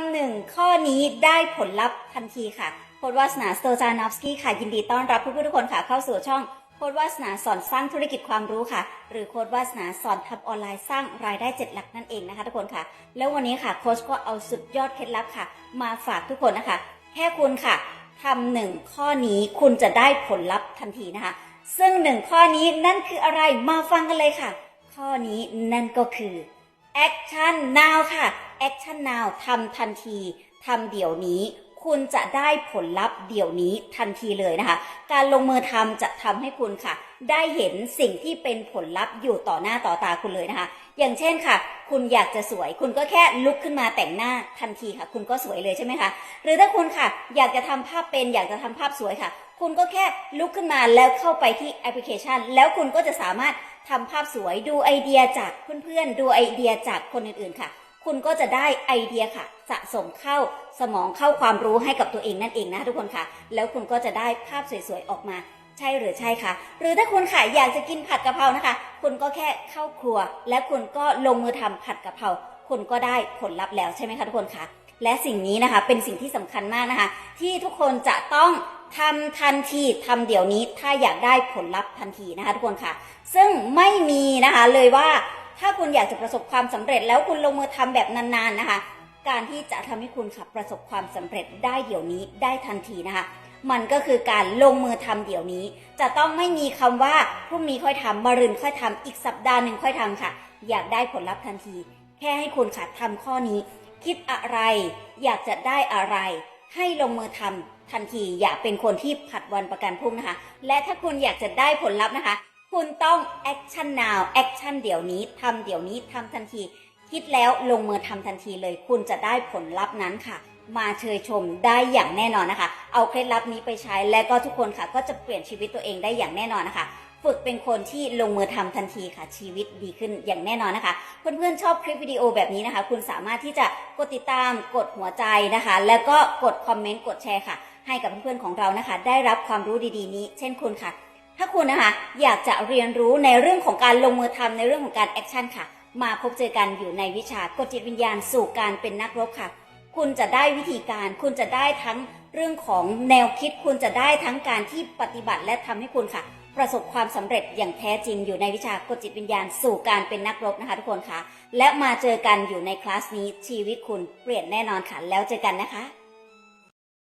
ำหนึ่งข้อนี้ได้ผลลัพธ์ทันทีค่ะโค้ดวาสนาสโตจานอฟสกี้ค่ะ ยินดีต้อนรับเพื่อนๆทุกคนค่ะเข้าสู่ช่องโค้ดวาสนาสอนสร้างธุรกิจความรู้ค่ะ หรือโค้ดวาสนาสอนทำออนไลน์สร้างรายได้เจ็ดหลักนั่นเองนะคะทุกคนค่ะ แล้ววันนี้ค่ะโค้ชก็เอาสุดยอดเคล็ดลับค่ะ มาฝากทุกคนนะคะ แค่คุณค่ะทำหนึ่งข้อนี้คุณจะได้ผลลัพธ์ทันทีนะคะ ซึ่งหนึ่งข้อนี้นั่นคืออะไรมาฟังกันเลยค่ะ ข้อนี้นั่นก็คือ Action Now ค่ะ Action Now ทำทันทีทำเดี๋ยวนี้ คุณจะได้ผลลัพธ์เดี๋ยวนี้ทันทีเลยนะคะ การลงมือทำจะทำให้คุณค่ะ ได้เห็นสิ่งที่เป็นผลลัพธ์อยู่ต่อหน้าต่อตาคุณเลยนะคะ อย่างเช่นค่ะ คุณอยากจะสวย คุณก็แค่ลุกขึ้นมาแต่งหน้าทันทีค่ะ คุณก็สวยเลยใช่ไหมคะ หรือถ้าคุณค่ะ อยากจะทำภาพเป็น อยากจะทำภาพสวยค่ะ คุณก็แค่ลุกขึ้นมาแล้วเข้าไปที่แอปพลิเคชัน แล้วคุณก็จะสามารถทำภาพสวยดูไอเดียจากเพื่อนๆ ดูไอเดียจากคนอื่นๆค่ะ คุณก็จะได้ไอเดียค่ะ สะสมเข้าสมองเข้าความรู้ให้กับตัวเองนั่นเองนะทุกคนค่ะ แล้วคุณก็จะได้ภาพสวยๆออกมาใช่หรือใช่คะหรือถ้าคุณค่ะอยากจะกินผัดกะเพรานะคะ คุณก็แค่เข้าครัว และคุณก็ลงมือทำผัดกะเพราคุณก็ได้ผลลัพธ์แล้วใช่ไหมคะทุกคนคะและสิ่งนี้นะคะเป็นสิ่งที่สำคัญมากนะคะ ที่ทุกคนจะต้องทำทันทีทำเดี๋ยวนี้ถ้าอยากได้ผลลัพธ์ทันทีนะคะทุกคนค่ะ ซึ่งไม่มีนะคะเลยว่า ถ้าคุณอยากจะประสบความสำเร็จ แล้วคุณลงมือทำแบบนานๆนะคะ การที่จะทำให้คุณค่ะประสบความสำเร็จได้เดี๋ยวนี้ได้ทันทีนะคะ มันก็คือการลงมือทำเดี๋ยวนี้ จะต้องไม่มีคำว่าพรุ่งนี้ค่อยทำมะรืนค่อยทำอีกสัปดาห์หนึ่งค่อยทำค่ะ อยากได้ผลลัพธ์ทันที แค่ให้คุณค่ะทำข้อนี้ คิดอะไร อยากจะได้อะไร ให้ลงมือทำทันที อย่าเป็นคนที่ผัดวันประกันพรุ่งนะคะ และถ้าคุณอยากจะได้ผลลัพธ์นะคะ คุณต้อง action now action เดี๋ยวนี้ทำเดี๋ยวนี้ทำทันที คิดแล้วลงมือทำทันทีเลย คุณจะได้ผลลัพธ์นั้นค่ะ มาเชยชมได้อย่างแน่นอนนะคะ เอาเคล็ดลับนี้ไปใช้และก็ทุกคนค่ะ ก็จะเปลี่ยนชีวิตตัวเองได้อย่างแน่นอนนะคะฝึกเป็นคนที่ลงมือทำทันทีค่ะชีวิตดีขึ้นอย่างแน่นอนนะคะ เพื่อนๆชอบคลิปวิดีโอแบบนี้นะคะ คุณสามารถที่จะกดติดตามกดหัวใจนะคะ แล้วก็กดคอมเมนต์กดแชร์ค่ะ ให้กับเพื่อนๆของเรานะคะ ได้รับความรู้ดีๆนี้ เช่นคุณค่ะ ถ้าคุณนะคะอยากจะเรียนรู้ในเรื่องของการลงมือทำในเรื่องของการแอคชั่นค่ะ มาพบเจอกันอยู่ในวิชากฎจิตวิญญาณสู่การเป็นนักรบค่ะ คุณจะได้วิธีการ คุณจะได้ทั้งเรื่องของแนวคิด คุณจะได้ทั้งการที่ปฏิบัติและทำให้คุณค่ะ ประสบความสำเร็จอย่างแท้จริงอยู่ในวิชากฎจิตวิญญาณสู่การเป็นนักรบนะคะทุกคนค่ะ และมาเจอกันอยู่ในคลาสนี้ชีวิตคุณเปลี่ยนแน่นอนค่ะ แล้วเจอกันนะคะ